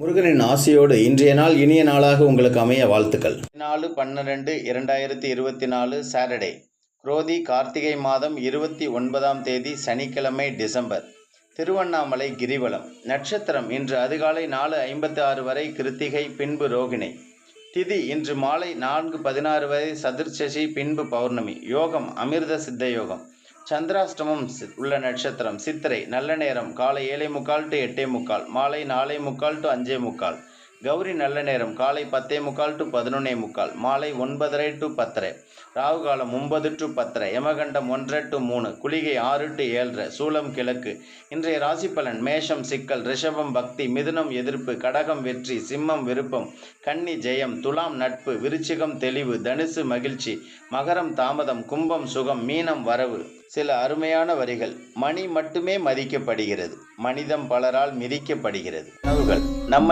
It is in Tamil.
முருகனின் ஆசையோடு இன்றைய நாள் இனிய நாளாக உங்களுக்கு அமைய வாழ்த்துக்கள். நாலு பன்னிரெண்டு இரண்டாயிரத்தி இருபத்தி நாலு சாட்டர்டே குரோதி கார்த்திகை மாதம் இருபத்தி ஒன்பதாம் தேதி சனிக்கிழமை டிசம்பர். திருவண்ணாமலை கிரிவலம். நட்சத்திரம் இன்று அதிகாலை நாலு ஐம்பத்தி ஆறு வரை கிருத்திகை பின்பு ரோகிணை. திதி இன்று மாலை நான்கு பதினாறு வரை சதுர்ச்சசி பின்பு பௌர்ணமி. யோகம் அமிர்த சித்த யோகம். சந்திராஷ்டமம் உள்ள நட்சத்திரம் சித்திரை நல்ல நேரம் காலை ஏழை முக்கால் டு எட்டே முக்கால் மாலை நாலே முக்கால் டு அஞ்சே முக்கால். கௌரி நல்ல நேரம். காலை பத்தே முக்கால் டு பதினொன்னே முக்கால். மாலை ஒன்பதரை டு பத்தரை. ராகு காலம் ஒன்பது டு பத்தரை. யமகண்டம் ஒன்றரை டு மூணு. குளிகை ஆறு டு ஏழரை. சூலம் கிழக்கு. இன்றைய ராசி பலன் மேஷம் சிக்கல் ரிஷபம் பக்தி மிதுனம் எதிர்ப்பு கடகம் வெற்றி சிம்மம் விருப்பம் கன்னி ஜெயம் துலாம் நட்பு விருச்சிகம் தெளிவு தனுசு மகிழ்ச்சி மகரம் தாமதம் கும்பம் சுகம் மீனம் வரவு. சில அருமையான வரிகள். மணி மட்டுமே மதிக்கப்படுகிறது. மனிதம் பலரால் மிதிக்கப்படுகிறது. நம்ம